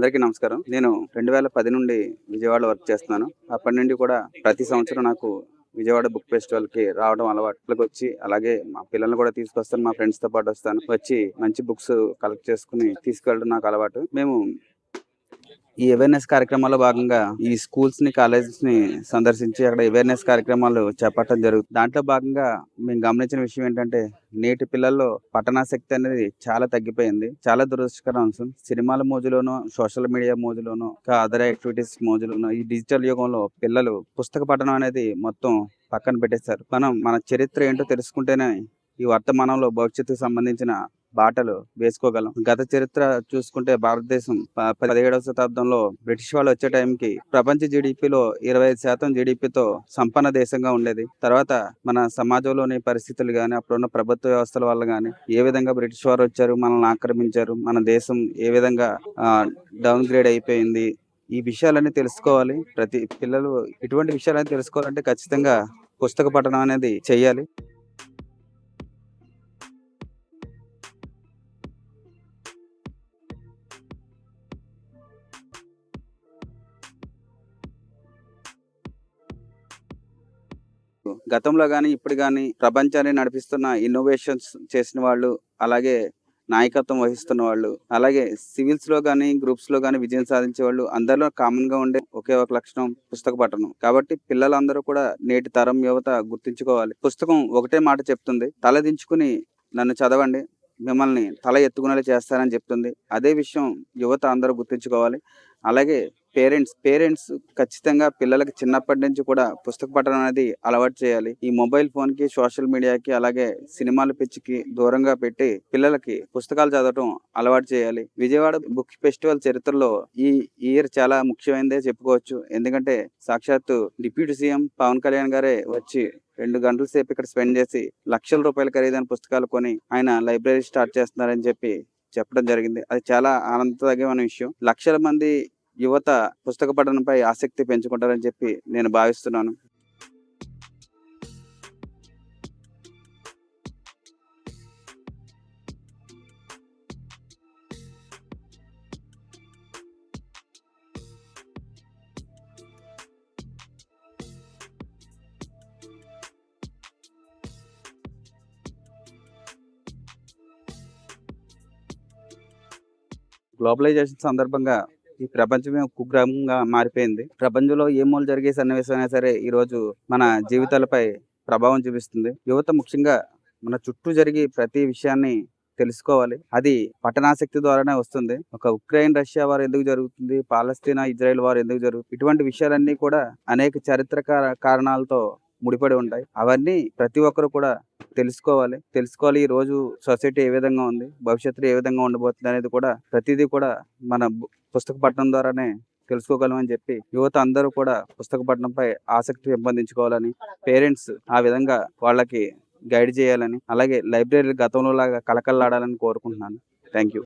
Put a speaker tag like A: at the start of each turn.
A: అందరికీ నమస్కారం. నేను రెండు వేల పది నుండి విజయవాడ వర్క్ చేస్తున్నాను. అప్పటి నుండి కూడా ప్రతి సంవత్సరం నాకు విజయవాడ బుక్ ఫెస్టివల్కి రావడం అలవాట్లకు వచ్చి అలాగే మా పిల్లల్ని కూడా తీసుకొస్తాను మా ఫ్రెండ్స్తో పాటు వస్తాను. వచ్చి మంచి బుక్స్ కలెక్ట్ చేసుకుని తీసుకెళ్ళడం నాకు అలవాటు. మేము ఈ అవేర్నెస్ కార్యక్రమాల్లో భాగంగా ఈ స్కూల్స్ని కాలేజెస్ని సందర్శించి అక్కడ అవేర్నెస్ కార్యక్రమాలు చేపట్టడం జరుగుతుంది. దాంట్లో భాగంగా మేము గమనించిన విషయం ఏంటంటే నేటి పిల్లల్లో పఠనాసక్తి అనేది చాలా తగ్గిపోయింది. చాలా దురదృష్టకర అంశం. సినిమాల మోజులోనూ సోషల్ మీడియా మోజులోనూ ఇంకా అదర్ యాక్టివిటీస్ మోజులోనూ ఈ డిజిటల్ యుగంలో పిల్లలు పుస్తక పఠనం అనేది మొత్తం పక్కన పెట్టేశారు. మనం మన చరిత్ర ఏంటో తెలుసుకుంటేనే ఈ వర్తమానంలో భవిష్యత్తుకు సంబంధించిన బాటలు వేసుకోగలం. గత చరిత్ర చూసుకుంటే భారతదేశం ప- పదిహేడవ శతాబ్దంలో బ్రిటిష్ వాళ్ళు వచ్చే టైంకి ప్రపంచ జీడిపిలో ఇరవై ఐదు శాతం జీడిపితో సంపన్న దేశంగా ఉండేది. తర్వాత మన సమాజంలోని పరిస్థితులు కానీ అప్పుడున్న ప్రభుత్వ వ్యవస్థల వల్ల కానీ ఏ విధంగా బ్రిటిష్ వారు వచ్చారు మనల్ని ఆక్రమించారు మన దేశం ఏ విధంగా డౌన్ గ్రేడ్ అయిపోయింది ఈ విషయాలన్నీ తెలుసుకోవాలి. ప్రతి పిల్లలు ఇటువంటి విషయాలన్నీ తెలుసుకోవాలంటే ఖచ్చితంగా పుస్తక పఠనం అనేది చేయాలి గతంలో కానీ ఇప్పుడు కానీ ప్రపంచాన్ని నడిపిస్తున్న ఇన్నోవేషన్స్ చేసిన వాళ్ళు అలాగే నాయకత్వం వహిస్తున్న వాళ్ళు అలాగే సివిల్స్లో కానీ గ్రూప్స్లో కానీ విజయం సాధించే వాళ్ళు అందరిలో కామన్గా ఉండే ఒకే ఒక లక్షణం పుస్తక పఠనం. కాబట్టి పిల్లలందరూ కూడా నేటి తరం యువత గుర్తించుకోవాలి. పుస్తకం ఒకటే మాట చెప్తుంది తలదించుకుని నన్ను చదవండి మిమ్మల్ని తల ఎత్తుకునేలా చేస్తారని చెప్తుంది. అదే విషయం యువత అందరూ గుర్తించుకోవాలి. అలాగే పేరెంట్స్ పేరెంట్స్ ఖచ్చితంగా పిల్లలకి చిన్నప్పటి నుంచి కూడా పుస్తక పఠనం అనేది అలవాటు చేయాలి. ఈ మొబైల్ ఫోన్కి సోషల్ మీడియాకి అలాగే సినిమాల పిచ్చికి దూరంగా పెట్టి పిల్లలకి పుస్తకాలు చదవటం అలవాటు చేయాలి. విజయవాడ బుక్ ఫెస్టివల్ చరిత్రలో ఈ ఇయర్ చాలా ముఖ్యమైనదే చెప్పుకోవచ్చు. ఎందుకంటే సాక్షాత్తు డిప్యూటీ సీఎం పవన్ కళ్యాణ్ గారే వచ్చి రెండు గంటల సేపు ఇక్కడ స్పెండ్ చేసి లక్షల రూపాయల ఖరీదైన పుస్తకాలు కొని ఆయన లైబ్రరీ స్టార్ట్ చేస్తున్నారని చెప్పి చెప్పడం జరిగింది. అది చాలా ఆనందదగిన విషయం. లక్షల మంది యువత పుస్తక పఠనంపై ఆసక్తి పెంచుకుంటారని చెప్పి నేను భావిస్తున్నాను. గ్లోబలైజేషన్ సందర్భంగా ఈ ప్రపంచమే కుగ్రామంగా మారిపోయింది. ప్రపంచంలో ఏ మూల జరిగే సన్నివేశం అయినా సరే ఈ రోజు మన జీవితాలపై ప్రభావం చూపిస్తుంది. యువత ముఖ్యంగా మన చుట్టూ జరిగే ప్రతి విషయాన్ని తెలుసుకోవాలి. అది పట్టణాసక్తి ద్వారానే వస్తుంది. ఒక ఉక్రెయిన్ రష్యా వారు ఎందుకు జరుగుతుంది? పాలస్తీనా ఇజ్రాయెల్ వారు ఎందుకు జరుగుతుంది ఇటువంటి విషయాలన్నీ కూడా అనేక చరిత్ర కార- కారణాలతో ముడిపడి ఉంటాయి. అవన్నీ ప్రతి ఒక్కరు కూడా తెలుసుకోవాలి. తెలుసుకోవాలి ఈ రోజు సొసైటీ ఏ విధంగా ఉంది భవిష్యత్తులో ఏ విధంగా ఉండబోతుంది అనేది కూడా ప్రతిదీ కూడా మన పుస్తక పఠనం ద్వారానే తెలుసుకోగలమని చెప్పి యువత అందరూ కూడా పుస్తక పఠనంపై ఆసక్తి పెంపొందించుకోవాలని పేరెంట్స్ ఆ విధంగా వాళ్ళకి గైడ్ చేయాలని అలాగే లైబ్రరీ గతంలో లాగా కలకల్లాడాలని కోరుకుంటున్నాను. Thank you